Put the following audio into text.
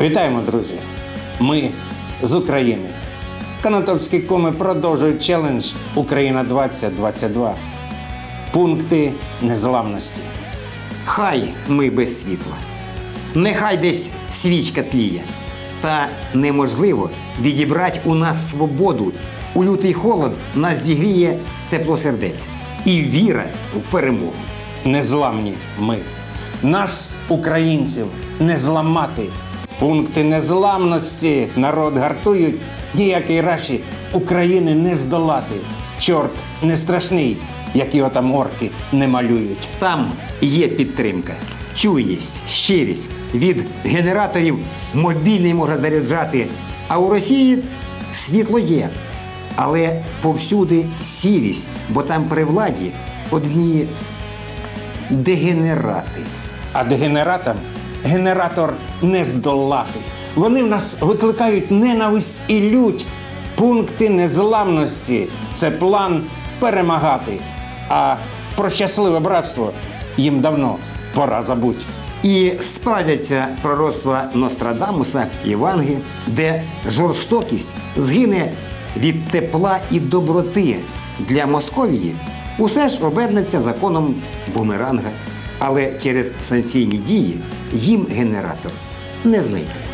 Вітаємо, друзі! Ми з України. Канатопські коми продовжують челендж Україна 2022. Пункти незламності. Хай ми без світла. Нехай десь свічка тліє. Та неможливо відібрати у нас свободу. У лютий холод нас зігріє тепло сердець і віра в перемогу. Незламні ми. Нас, українців, не зламати. Пункти незламності народ гартують. Ніякій раші України не здолати. Чорт не страшний, як його там орки не малюють. Там є підтримка, чуйність, щирість. Від генераторів мобільний можна заряджати. А у Росії світло є. Але повсюди сірість, бо там при владі одні дегенерати. А дегенератам генератор не здолати. Вони в нас викликають ненависть і лють. Пункти незламності це план перемагати. А про щасливе братство їм давно пора забуть. І справдяться пророцтва Нострадамуса і Ванги, де жорстокість згине від тепла і доброти для Московії, усе ж обернеться законом бумеранга. Але через санкційні дії їм генератор не знайде.